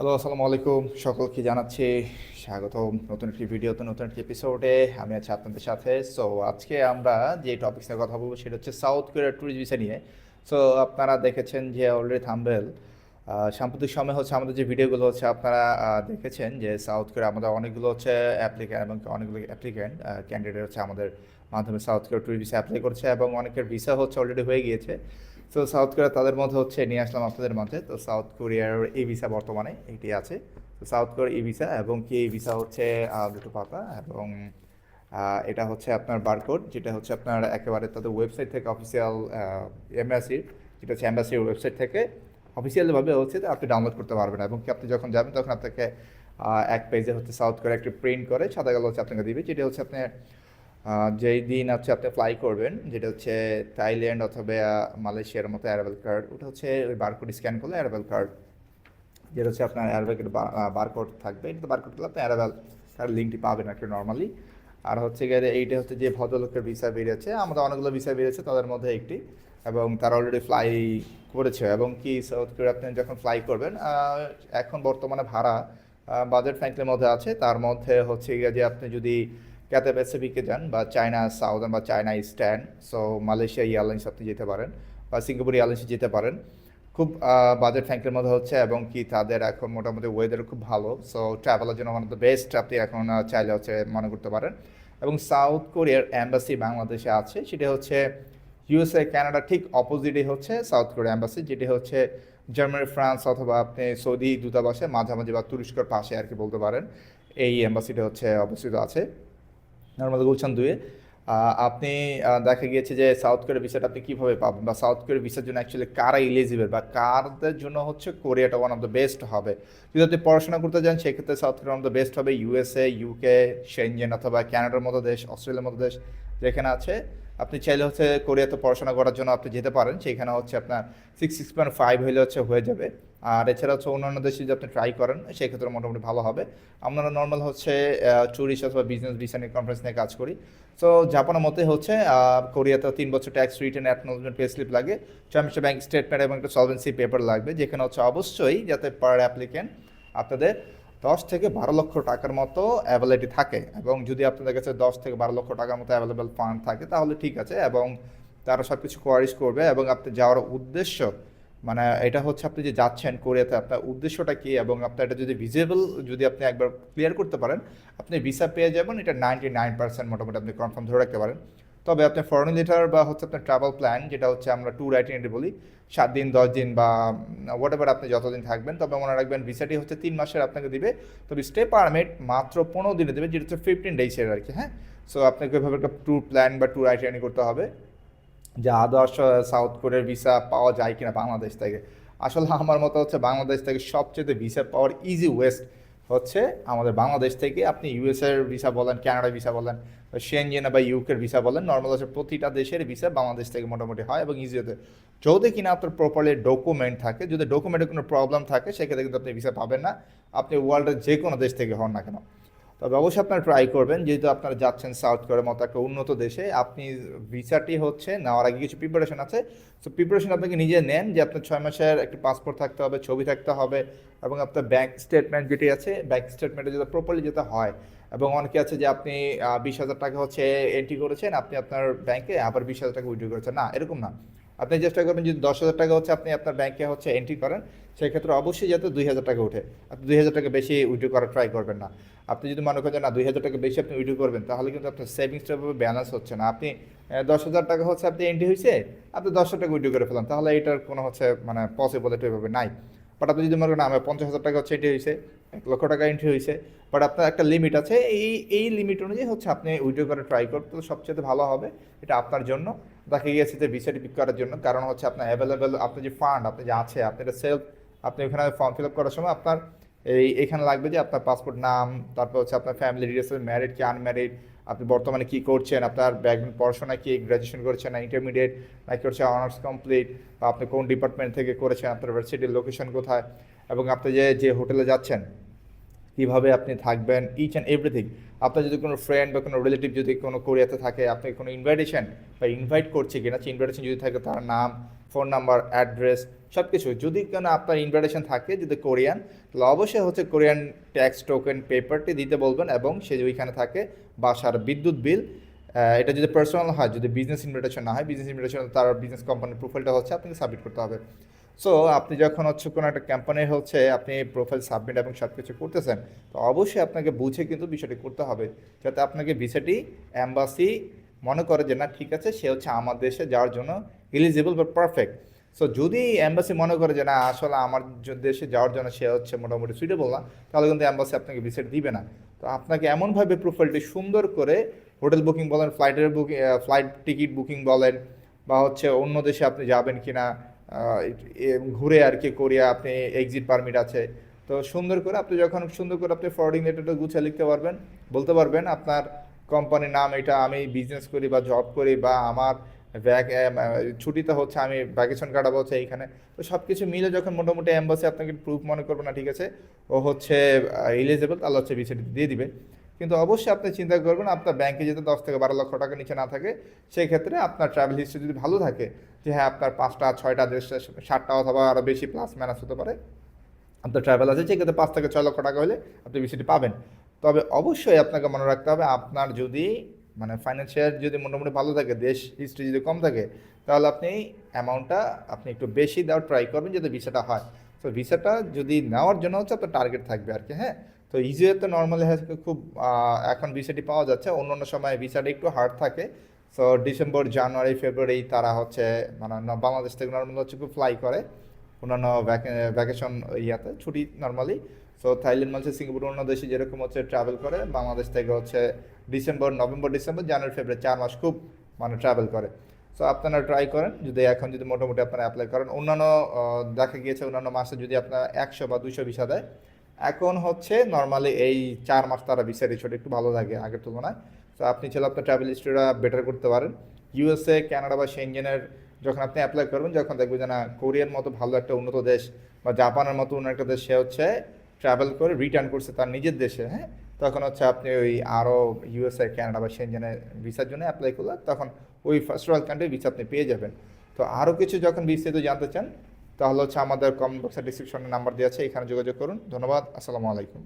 Hello আসসালামু আলাইকুম। সকলকে জানাচ্ছি স্বাগতম নতুন একটি ভিডিওতে, নতুন একটি এপিসোডে আমি আছি আপনাদের সাথে। সো আজকে আমরা যে টপিক্স নিয়ে কথা বলব সেটা হচ্ছে সাউথ কোরিয়ার ট্যুরিস্ট ভিসা নিয়ে। সো আপনারা দেখেছেন যে অলরেডি থাম্বেল। সাম্প্রতিক সময় হচ্ছে আমাদের যে ভিডিওগুলো হচ্ছে, আপনারা দেখেছেন যে সাউথ কোরিয়া আমাদের অনেকগুলো হচ্ছে অ্যাপ্লিক্যান্ট এবং অনেকগুলো অ্যাপ্লিক্যান্ট ক্যান্ডিডেট হচ্ছে আমাদের মাধ্যমে South Korea tourist visa apply করছে এবং অনেকের ভিসা হচ্ছে অলরেডি হয়ে গিয়েছে। তো সাউথ কোরিয়া তাদের মধ্যে হচ্ছে, নিয়ে আসলাম আপনাদের মাঝে। তো সাউথ কোরিয়ার এই ভিসা বর্তমানে এটি আছে। তো সাউথ কোরিয়ার এই ভিসা এবং কি এই ভিসা হচ্ছে দুটো পাতা এবং এটা হচ্ছে আপনার বারকোড যেটা হচ্ছে আপনার একেবারে তাদের ওয়েবসাইট থেকে অফিসিয়াল এমবাসির যেটা হচ্ছে এম্বাসির ওয়েবসাইট থেকে অফিসিয়ালভাবে হচ্ছে আপনি ডাউনলোড করতে পারবেন। এবং কি আপনি যখন যাবেন, তখন আপনাকে এক পেজে হচ্ছে সাউথ কোরিয়া একটি প্রিন্ট করে সাদা কালো হচ্ছে আপনাকে দিবে, যেটা হচ্ছে আপনার যেই দিন হচ্ছে আপনি ফ্লাই করবেন, যেটা হচ্ছে থাইল্যান্ড অথবা মালয়েশিয়ার মতো অ্যারাবেল কার্ড ওটা হচ্ছে ওই বারকোড স্ক্যান করলে অ্যারাবেল কার্ড যেটা হচ্ছে আপনার অ্যারাবেল বারকোড থাকবে, এটা বারকোড করলে আপনি অ্যারাবেল কার্ড লিঙ্কটি পাবেন আর কি নর্মালি আর হচ্ছে গিয়ে এইটা হচ্ছে যে ভদ্রলোকের ভিসা বেরিয়েছে, আমাদের অনেকগুলো ভিসা বেরিয়েছে তাদের মধ্যে একটি, এবং তারা অলরেডি ফ্লাই করেছে, এবং কি সাউথ কোরিয়া আপনি যখন ফ্লাই করবেন এখন বর্তমানে ভাড়া বাজেট ফ্যাঙ্কলের মধ্যে আছে, তার মধ্যে হচ্ছে গিয়ে যে আপনি যদি ক্যাথে প্যাসিফিকে যান বা চায়না সাউদার্ন বা China Eastern so Malaysia Airlines আপনি যেতে পারেন বা সিঙ্গাপুর এয়ারলাইন্সে যেতে পারেন। খুব বাজেট ফ্যাঙ্কের মধ্যে হচ্ছে এবং কি তাদের এখন মোটামুটি ওয়েদার খুব ভালো। সো ট্রাভেলের জন্য ওয়ান অফ দ্য বেস্ট আপনি এখন চাইলে হচ্ছে মনে করতে পারেন। এবং সাউথ কোরিয়ার অ্যাম্বাসি বাংলাদেশে আছে। সেটা হচ্ছে ইউএসএ কানাডা ঠিক অপোজিটে হচ্ছে সাউথ কোরিয়া অ্যাম্বাসি যেটি হচ্ছে জার্মানি ফ্রান্স অথবা আপনি সৌদি দূতাবাসে মাঝামাঝি বা তুরস্কর পাশে আর কি বলতে পারেন। এই অ্যাম্বাসিটা হচ্ছে অবস্থিত আছে। নর্মাল গুলশান দুয়ে। আপনি দেখা গিয়েছে যে সাউথ কোরিয়া ভিসাটা আপনি কীভাবে পাবেন বা সাউথ কোরিয়া ভিসার জন্য অ্যাকচুয়ালি কারা ইলিজিবল বা কারদের জন্য হচ্ছে কোরিয়াটা ওয়ান অফ দ্য বেস্ট হবে। যদি আপনি পড়াশোনা করতে যান, সেক্ষেত্রে South Korea one of the best হবে। ইউএসএ ইউকে সেনজেন অথবা ক্যানাডার মতো দেশ অস্ট্রেলিয়ার মতো দেশ যেখানে আছে। আপনি চাইলে হচ্ছে কোরিয়াতে পড়াশোনা করার জন্য আপনি যেতে পারেন, সেখানে হচ্ছে আপনার সিক্স সিক্স পয়েন্ট ফাইভ হলে হচ্ছে হয়ে যাবে। আর এছাড়া হচ্ছে অন্যান্য দেশে যদি আপনি ট্রাই করেন, সেক্ষেত্রে মোটামুটি ভালো হবে। আমরা নর্মাল হচ্ছে ট্যুরিস্ট অথবা বিজনেস ভিসা নিয়ে কনফারেন্স নিয়ে কাজ করি। তো জাপানের মতে হচ্ছে কোরিয়াতে তিন বছর tax return acknowledgement pay slip লাগে ছয় ব্যাংক স্টেটমেন্ট এবং একটা সলভেন্সি পেপার লাগবে, যেখানে হচ্ছে অবশ্যই যাতে পার অ্যাপ্লিকেন্ট আপনাদের দশ থেকে বারো লক্ষ টাকার মতো অ্যাভেলেবিলিটি থাকে এবং যদি আপনাদের কাছে দশ থেকে বারো লক্ষ টাকার মতো অ্যাভেলেবেল ফান্ড থাকে, তাহলে ঠিক আছে এবং তারা সব কিছু কোয়ারিজ করবে এবং আপনি যাওয়ার উদ্দেশ্য মানে এটা হচ্ছে আপনি যে যাচ্ছেন কোরিয়াতে, আপনার উদ্দেশ্যটা কী এবং আপনার এটা যদি ভিজিবল যদি আপনি একবার ক্লিয়ার করতে পারেন, আপনি ভিসা পেয়ে যাবেন, এটা নাইনটি নাইন পার্সেন্ট মোটামুটি আপনি কনফার্ম ধরে রাখতে পারেন। তবে আপনার ফরেন লেটার বা হচ্ছে আপনার ট্রাভেল প্ল্যান যেটা হচ্ছে আমরা ট্যুর আইটিনারি বলি, সাত দিন, দশ দিন বা হোয়াট এভার আপনি যতদিন থাকবেন, তবে মনে রাখবেন ভিসাটি হচ্ছে তিন মাসের আপনাকে দিবে। তবে স্টে পারমিট মাত্র পনেরো দিনে দেবে, যেটা হচ্ছে ফিফটিন ডেইসের আর কি হ্যাঁ? সো আপনাকে ওইভাবে একটা ট্যুর প্ল্যান বা ট্যুর আইটিনারি করতে হবে। যে আদর্শ সাউথ কোরিয়ার ভিসা পাওয়া যায় কিনা বাংলাদেশ থেকে। আসলে আমার মতো হচ্ছে বাংলাদেশ থেকে সবচেয়ে ভিসা পাওয়ার ইজি ওয়েস্ট হচ্ছে আমাদের বাংলাদেশ থেকে আপনি ইউএসএর ভিসা বলেন কানাডা ভিসা বলেন সেনজেন বা ইউকের ভিসা বলেন নর্মাল আছে প্রতিটা দেশের ভিসা বাংলাদেশ থেকে মোটামুটি হয় এবং ইজিওতে যদি কিনা আপনার প্রপারলি ডকুমেন্ট থাকে, যদি ডকুমেন্টে কোনো প্রবলেম থাকে, সেক্ষেত্রে কিন্তু আপনি ভিসা পাবেন না। আপনি ওয়ার্ল্ডের যে কোনো দেশ থেকে হন না কেন। তবে অবশ্যই আপনারা ট্রাই করবেন। যেহেতু আপনারা যাচ্ছেন সাউথ কোরিয়ার মতো একটা উন্নত দেশে, আপনি ভিসাটি হচ্ছে, নেওয়ার আগে কিছু প্রিপারেশন আছে। সো প্রিপারেশন আপনাকে নিজে নেন যে আপনার ছয় মাসের একটা পাসপোর্ট থাকতে হবে, ছবি থাকতে হবে এবং আপনার ব্যাংক স্টেটমেন্ট যেটি আছে ব্যাংক স্টেটমেন্টে যদি প্রপারলি যেটা হয়। এবং অনেকে আছে যে আপনি বিশ হাজার টাকা হচ্ছে এন্ট্রি করেছেন, আপনি আপনার ব্যাংকে আবার বিশ হাজার টাকা উইথড্র করেছেন। না, এরকম না। আপনি চেষ্টা করবেন যদি দশ হাজার টাকা হচ্ছে, আপনি আপনার ব্যাংকে হচ্ছে এন্ট্রি করেন, সেক্ষেত্রে অবশ্যই যাতে দুই হাজার টাকা উঠে। আপনি দুই হাজার টাকা বেশি উইথড্র করার ট্রাই করবেন না। আপনি যদি মনে করেন না, দুই হাজার টাকা বেশি আপনি উইথড্র করবেন, তাহলে কিন্তু আপনার সেভিংসটা ব্যালেন্স হচ্ছে না। আপনি দশ হাজার টাকা হচ্ছে আপনি এন্ট্রি হয়েছে আপনি দশ হাজার টাকা উইথড্র করে ফেলান তাহলে এটার কোনো হচ্ছে মানে পসিবল এটা এভাবে নাই। বাট আপনি যদি মনে করেন আমার পঞ্চাশ হাজার টাকা হচ্ছে এন্ট্রি হয়েছে এক লক্ষ টাকা এন্ট্রি হয়েছে বাট আপনার একটা লিমিট আছে, এই এই লিমিট অনুযায়ী হচ্ছে আপনি উইড্রো করে ট্রাই করতে সবচেয়ে ভালো হবে, এটা আপনার জন্য। দেখা গিয়েছে যে ভিসাটি পিক করার জন্য, কারণ হচ্ছে আপনার অ্যাভেলেবেল আপনার যে ফান্ড আপনি যে আছে আপনি এটা সেলফ আপনি ওখানে ফর্ম ফিল আপ করার সময় আপনার এই, এখানে লাগবে যে আপনার পাসপোর্ট নাম, তারপর হচ্ছে আপনার ফ্যামিলি ডিটেলস ম্যারিড কি আনম্যারিড আপনি বর্তমানে কি করছেন? আপনার ব্যাকগ্রাউন্ড পড়াশোনা কি? গ্র্যাজুয়েশন করেছেন না? ইন্টারমিডিয়েট নাকি হচ্ছে অনার্স কমপ্লিট বা আপনি কোন ডিপার্টমেন্ট থেকে করেছেন? আপনার ইউনিভার্সিটির লোকেশন কোথায়? এবং আপনি যে যে হোটেলে যাচ্ছেন, কীভাবে আপনি থাকবেন? ইচ অ্যান্ড এভরিথিং আপনার যদি কোনো ফ্রেন্ড বা কোনো রিলেটিভ যদি কোনো কোরিয়াতে থাকে, আপনি কোনো ইনভাইটেশন বা ইনভাইট করছে কিনা? ইনভাইটেশন যদি থাকে, তার নাম ফোন নাম্বার, অ্যাড্রেস সব কিছু যদি কেন আপনার ইনভাইটেশন থাকে, যদি কোরিয়ান, তাহলে অবশ্যই হচ্ছে কোরিয়ান ট্যাক্স টোকেন পেপারটি দিতে বলবেন এবং সে ওইখানে থাকে, বাসার বিদ্যুৎ বিল এটা যদি পার্সোনাল হয়, যদি বিজনেস ইনভিটেশন না হয় বিজনেস ইনভিটেশন তার বিজনেস কোম্পানির প্রোফাইলটা হচ্ছে আপনাকে সাবমিট করতে হবে। সো আপনি যখন হচ্ছে কোনো একটা কোম্পানির হচ্ছে আপনি প্রোফাইল সাবমিট এবং সব কিছু করতেছেন, তো অবশ্যই আপনাকে বুঝে কিন্তু বিষয়টি করতে হবে, যাতে আপনাকে ভিসাটি অ্যাম্বাসি মনে করে যে, না, ঠিক আছে, সে হচ্ছে আমার দেশে যাওয়ার জন্য এলিজিবল বা পারফেক্ট সো যদি অ্যাম্বাসি মনে করে যে, না, আসলে আমার দেশে যাওয়ার জন্য সে হচ্ছে মোটামুটি সুইটেবল না, তাহলে কিন্তু অ্যাম্বাসি আপনাকে ভিসিট দিবে না। তো আপনাকে এমনভাবে প্রোফাইলটি সুন্দর করে হোটেল বুকিং বলেন ফ্লাইটের বুকিং ফ্লাইট টিকিট বুকিং বলেন, বা হচ্ছে অন্য দেশে আপনি যাবেন কি না ঘুরে আর কি কোরিয়া আপনি এক্সিট পারমিট আছে। তো সুন্দর করে আপনি যখন সুন্দর করে আপনি ফরওয়ার্ডিং লেটারটা গুছিয়ে লিখতে পারবেন, বলতে পারবেন আপনার কোম্পানির নাম এটা আমি বিজনেস করি বা জব করি বা আমার ভ্যাক ছুটিতে হচ্ছে আমি ভ্যাকেশন কাটাবো হচ্ছে এইখানে। তো সব কিছু মিলে যখন মোটামুটি অ্যাম্বাসি আপনাকে প্রুফ মনে করব না, ঠিক আছে? ও হচ্ছে এলিজেবল তাহলে হচ্ছে ভিসাটি দিয়ে দিবে। কিন্তু অবশ্যই আপনি চিন্তা করবেন, আপনার ব্যাংকে যেতে দশ থেকে বারো লক্ষ টাকা নিচে না থাকে সেই ক্ষেত্রে আপনার ট্রাভেল হিস্ট্রি যদি ভালো থাকে, যে হ্যাঁ আপনার পাঁচটা, ছয়টা দেশ সাতটা অথবা আরও বেশি প্লাস ম্যানাস হতে পারে, আপনার ট্রাভেল আছে, সেক্ষেত্রে পাঁচ থেকে ছয় লক্ষ টাকা হলে আপনি বিষয়টি পাবেন। তবে অবশ্যই আপনাকে মনে রাখতে হবে, আপনার যদি মানে ফাইন্যান্সিয়াল যদি মোটামুটি ভালো থাকে, দেশ হিস্ট্রি যদি কম থাকে, তাহলে আপনি অ্যামাউন্টটা আপনি একটু বেশি দেওয়ার ট্রাই করবেন যাতে ভিসাটা হয়। তো ভিসাটা যদি নেওয়ার জন্য হচ্ছে আপনার টার্গেট থাকবে আর কি হ্যাঁ? তো ইজিওতে নর্মালি খুব এখন ভিসাটি পাওয়া যাচ্ছে, অন্য অন্য সময় ভিসাটা একটু হার্ড থাকে। সো ডিসেম্বর জানুয়ারি ফেব্রুয়ারি তারা হচ্ছে মানে বাংলাদেশ থেকে নর্মালি হচ্ছে খুব ফ্লাই করে। অন্যান্য ভ্যাকেশন ইয়াতে, ছুটি normally so Thailand Malaysia Singapore অন্য দেশে যেরকম হচ্ছে ট্রাভেল করে, বাংলাদেশ থেকে হচ্ছে December November December January February চার মাস খুব মানে ট্রাভেল করে। সো আপনারা ট্রাই করেন, যদি এখন যদি মোটামুটি আপনারা অ্যাপ্লাই করেন। অন্যান্য দেখা গিয়েছে অন্যান্য মাসে যদি আপনারা একশো বা দুশো ভিসা দেয়, এখন হচ্ছে নর্মালি এই চার মাস তারা ভিসা রিসোর্ট একটু ভালো লাগে আগের তুলনায়। তো আপনি চাইলে আপনার ট্রাভেল হিস্ট্রিটা বেটার করতে পারেন। ইউএসএ কানাডা বা সেনজেনের যখন আপনি অ্যাপ্লাই করবেন, যখন দেখবেন যে না কোরিয়ার মতো ভালো একটা উন্নত দেশ বা জাপানের মতো অন্য একটা দেশ, সে হচ্ছে ট্রাভেল করে রিটার্ন করছে তার নিজের দেশে হ্যাঁ? তখন হচ্ছে আপনি ওই আরও ইউএসএ ক্যানাডা বা সেনজেনের ভিসার জন্য অ্যাপ্লাই করলে তখন ওই ফার্স্ট ওয়ার্ল্ড কান্ট্রি ভিসা আপনি পেয়ে যাবেন। তো আরও কিছু যখন বিস্তারিত জানতে চান, তাহলে হচ্ছে আমাদের কমেন্ট বক্সের ডিসক্রিপশনে নাম্বার দেওয়া আছে, এখানে যোগাযোগ করুন। ধন্যবাদ, আসসালামু আলাইকুম।